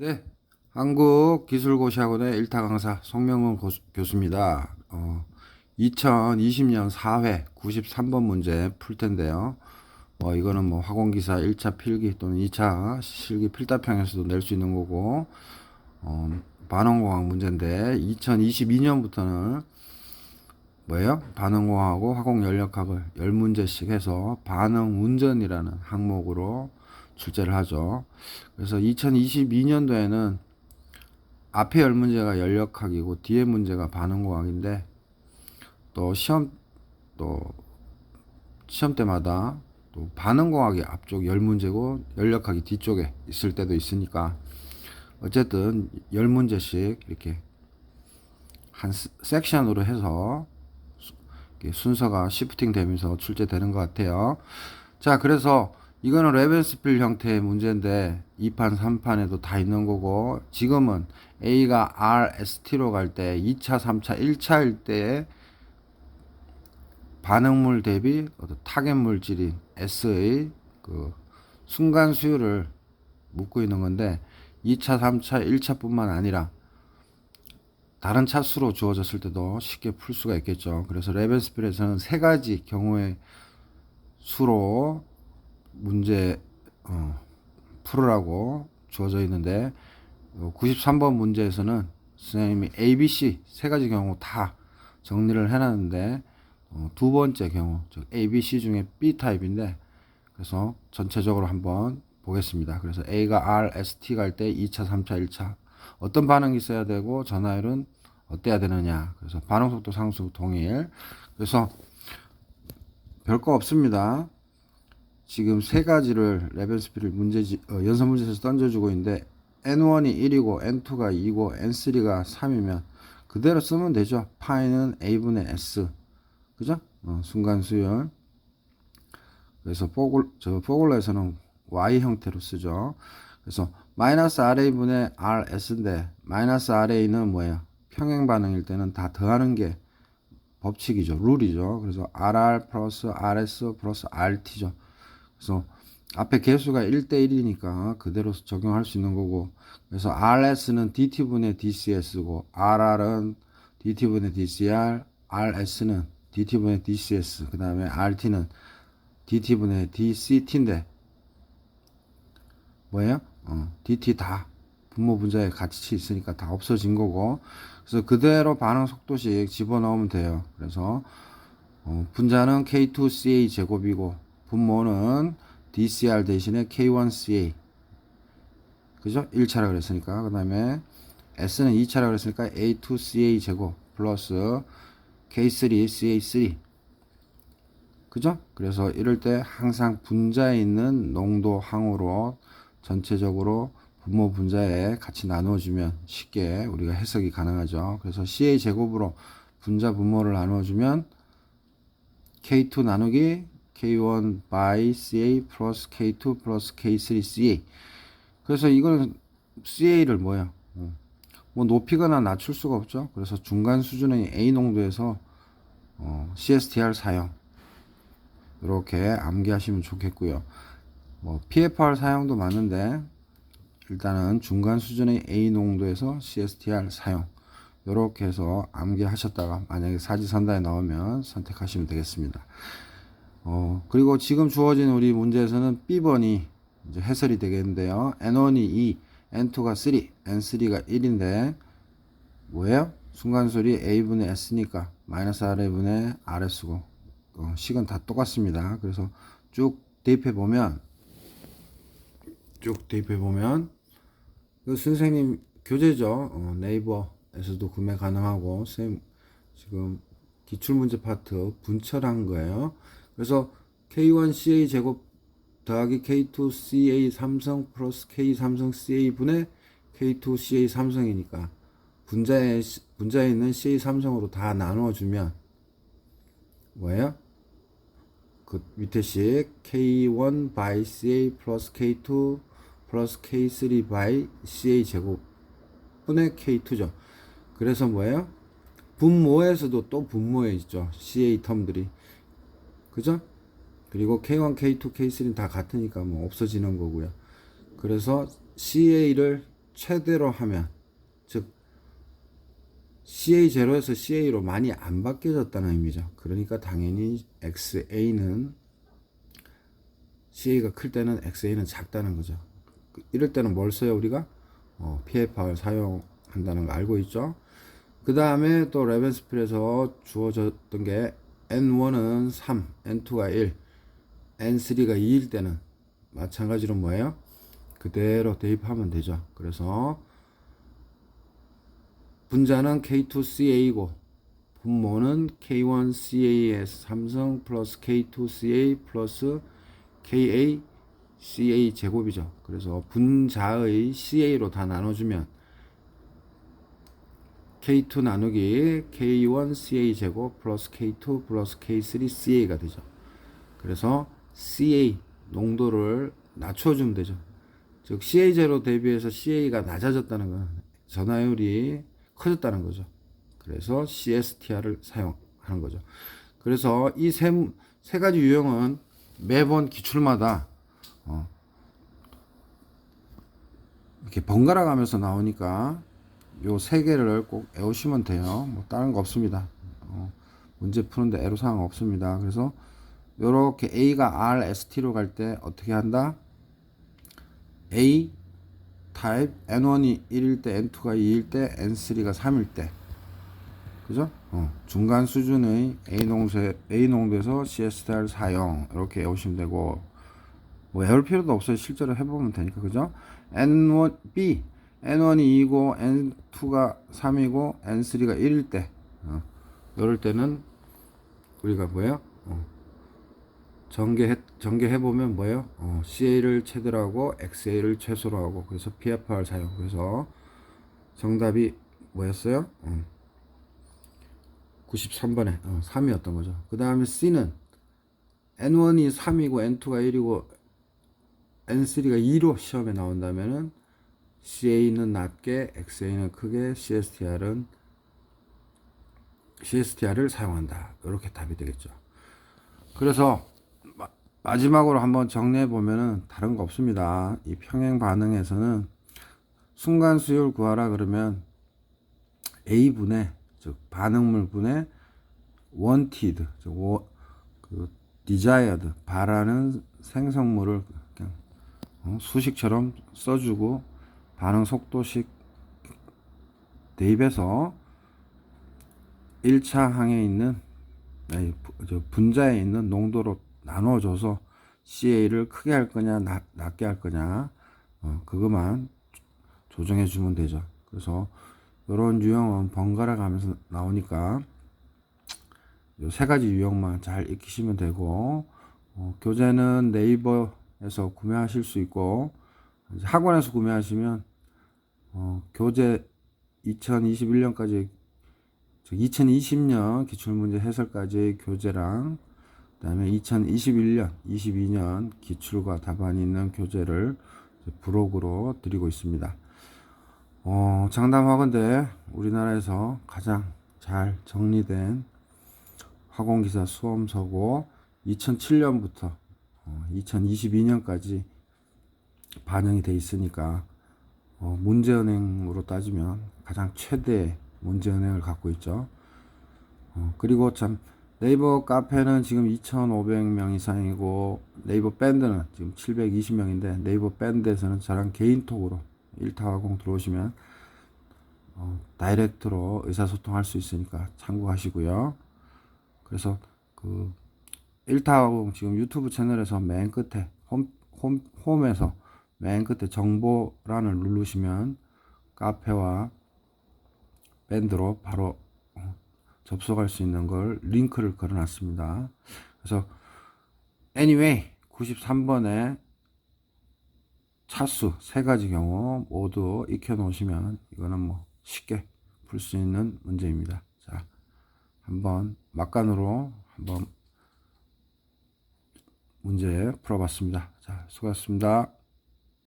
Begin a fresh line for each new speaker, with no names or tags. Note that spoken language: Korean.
네, 한국기술고시학원의 일타 강사 송명훈 교수입니다. 어, 2020년 4회 93번 문제 풀 텐데요. 어, 이거는 뭐 학원기사 1차 필기 또는 2차 실기 필답형에서도 낼 수 있는 거고, 어, 반원공학 문제인데, 2022년부터는 뭐예요? 반응공학하고 화공연력학을 10문제씩 해서 반응운전이라는 항목으로 출제를 하죠. 그래서 2022년도에는 앞에 10문제가 연력학이고 뒤에 문제가 반응공학인데 또 시험 또 시험 때마다 또 반응공학이 앞쪽 10문제고 연력학이 뒤쪽에 있을 때도 있으니까 어쨌든 10문제씩 이렇게 한 스- 섹션으로 해서 순서가 시프팅 되면서 출제되는 것 같아요. 자, 그래서 이거는 레벤스필 형태의 문제인데 2판, 3판에도 다 있는 거고 지금은 A가 R, ST로 갈 때 2차, 3차, 1차일 때 반응물 대비 타겟 물질인 S의 그 순간 수율을 묻고 있는 건데 2차, 3차, 1차뿐만 아니라 다른 차수로 주어졌을 때도 쉽게 풀 수가 있겠죠. 그래서 레벤스필에서는 세 가지 경우의 수로 문제 어, 풀으라고 주어져 있는데 어, 93번 문제에서는 선생님이 A, B, C 세 가지 경우 다 정리를 해놨는데 어, 두 번째 경우 즉 A, B, C 중에 B 타입인데 그래서 전체적으로 한번 보겠습니다. 그래서 A가 R, S, T 갈 때 2차, 3차, 1차 어떤 반응이 있어야 되고 전화율은 어때야 되느냐. 그래서 반응 속도 상수 동일. 그래서 별거 없습니다. 지금 세 가지를 레벨 스피를 문제지 어, 연산 문제에서 던져주고 있는데 N1이 1이고 N2가 2고 N3가 3이면 그대로 쓰면 되죠. 파이는 A분의 S. 그죠? 어, 순간 수열. 그래서 포글, 저 포글러에서는 Y 형태로 쓰죠. 그래서 마이너스 RA분의 RS인데 마이너스 RA는 뭐예요? 평행 반응일 때는 다 더하는 게 법칙이죠. 룰이죠. 그래서 RR 플러스 RS 플러스 RT죠. 그래서 앞에 개수가 1대1이니까 그대로 적용할 수 있는 거고 그래서 RS는 DT분의 DCS고 RR은 DT분의 DCR RS는 DT분의 DCS 그 다음에 RT는 DT분의 DCT인데 뭐예요? 어, DT 다 분모 분자에 같이 있으니까 다 없어진 거고 그래서 그대로 반응 속도씩 집어넣으면 돼요. 그래서 어, 분자는 K2CA 제곱이고 분모는 DCR 대신에 K1CA 그죠? 1차라 그랬으니까 그 다음에 S는 2차라 그랬으니까 A2CA 제곱 플러스 K3CA3 그죠? 그래서 이럴 때 항상 분자에 있는 농도 항으로 전체적으로 분모 분자에 같이 나누어주면 쉽게 우리가 해석이 가능하죠. 그래서 CA 제곱으로 분자 분모를 나누어주면 K2 나누기 K1 by CA 플러스 K2 플러스 K3 CA. 그래서 이거는 CA를 뭐야? 어, 뭐 높이거나 낮출 수가 없죠. 그래서 중간 수준의 A 농도에서 어, CSTR 사용. 이렇게 암기하시면 좋겠고요. 뭐 PFR 사용도 많은데 일단은 중간 수준의 A 농도에서 CSTR 사용 이렇게 해서 암기하셨다가 만약에 사지선다에 나오면 선택하시면 되겠습니다. 어, 그리고 지금 주어진 우리 문제에서는 B번이 이제 해설이 되겠는데요. N1이 2, N2가 3, N3가 1인데 뭐예요? 순간소리 A분의 S니까 마이너스 RA분의 RS고 어, 식은 다 똑같습니다. 그래서 쭉 대입해 보면 쭉 대입해 보면 그 선생님 교재죠. 어, 네이버에서도 구매 가능하고 선생님 지금 기출 문제 파트 분철한 거예요. 그래서 K1CA 제곱 더하기 K2CA 삼성 플러스 K 삼성 CA 분의 K2CA 삼성이니까 분자에 분자에 있는 CA 삼성으로 다 나누어 주면 뭐예요? 그 밑에 식 K1 by CA 플러스 K2 플러스 K3 by CA 제곱 분의 K2죠. 그래서 뭐예요? 분모에서도 또 분모에 있죠. CA 텀들이. 그죠? 그리고 K1, K2, K3는 다 같으니까 뭐 없어지는 거고요. 그래서 CA를 최대로 하면 즉 CA0에서 CA로 많이 안 바뀌어졌다는 의미죠. 그러니까 당연히 XA는 CA가 클 때는 XA는 작다는 거죠. 이럴 때는 뭘 써요 우리가? 어, PFR 사용한다는 거 알고 있죠? 그 다음에 또 레벤스필에서 주어졌던 게 N1은 3, N2가 1, N3가 2일 때는 마찬가지로 뭐예요? 그대로 대입하면 되죠. 그래서 분자는 K2CA고 분모는 K1CAS 삼성 플러스 K2CA 플러스 KACA 제곱이죠. 그래서 분자의 CA로 다 나눠주면 K2 나누기 K1CA 제곱 플러스 K2 플러스 K3CA가 되죠. 그래서 CA 농도를 낮춰주면 되죠. 즉 CA0 대비해서 CA가 낮아졌다는 건 전화율이 커졌다는 거죠. 그래서 CSTR을 사용하는 거죠. 그래서 이세 세 가지 유형은 매번 기출마다 어 이렇게 번갈아 가면서 나오니까 요 세 개를 꼭 외우시면 돼요. 뭐 다른 거 없습니다. 어 문제 푸는데 애로사항 없습니다. 그래서 요렇게 A가 R, ST로 갈 때 어떻게 한다? A 타입 N1이 1일 때, N2가 2일 때, N3가 3일 때. 그죠? 어, 중간 수준의 A 농도에, A 농도에서 CSTR 사용. 이렇게 외우시면 되고, 뭐 외울 필요도 없어요. 실제로 해보면 되니까. 그죠? N1, B. N1이 2고, N2가 3이고, N3가 1일 때. 어, 이럴 때는 우리가 뭐예요? 어, 전개해, 전개해 보면 뭐예요? 어, CA를 최대로 하고 XA를 최소로 하고 그래서 PFR 사용. 그래서 정답이 뭐였어요? 어, 93번에 어, 3이었던 거죠. 그 다음에 C는 N1이 3이고 N2가 1이고 N3가 2로 시험에 나온다면은 CA는 낮게, XA는 크게, CSTR은 CSTR을 사용한다. 이렇게 답이 되겠죠. 그래서 마, 마지막으로 한번 정리해 보면은 다른 거 없습니다. 이 평행 반응에서는 순간 수율 구하라 그러면 A 분의 즉 반응물 분의 wanted 즉 워, 그 desired 바라는 생성물을 그냥 어, 수식처럼 써주고 반응 속도식 대입해서 1차 항에 있는 아니, 저 분자에 있는 농도로 나눠줘서 CA를 크게 할 거냐 낮, 낮게 할 거냐 어, 그것만 조정해 주면 되죠. 그래서 이런 유형은 번갈아 가면서 나오니까 요 세 가지 유형만 잘 익히시면 되고 어, 교재는 네이버에서 구매하실 수 있고 학원에서 구매하시면 어, 교재 2021년까지 2020년 기출문제 해설까지의 교재랑 그다음에 2021년, 22년 기출과 답안이 있는 교재를 부록으로 드리고 있습니다. 어, 장담하건대 우리나라에서 가장 잘 정리된 학원기사 수험서고 2007년부터 어, 2022년까지 반영이 돼 있으니까 어, 문제은행으로 따지면 가장 최대 문제은행을 갖고 있죠. 어, 그리고 참 네이버 카페는 지금 2,500명 이상이고 네이버 밴드는 지금 720명인데 네이버 밴드에서는 저랑 개인톡으로 일타화공 들어오시면 어, 다이렉트로 의사소통할 수 있으니까 참고하시고요. 그래서 그 일타화공 지금 유튜브 채널에서 맨 끝에 홈, 홈, 홈에서 맨 끝에 정보란을 누르시면 카페와 밴드로 바로 어, 접속할 수 있는 걸 링크를 걸어 놨습니다. 그래서 anyway 93번에 차수 세 가지 경우 모두 익혀 놓으시면 이거는 뭐 쉽게 풀 수 있는 문제입니다. 자, 한번 막간으로 한번 문제 풀어봤습니다. 자, 수고하셨습니다.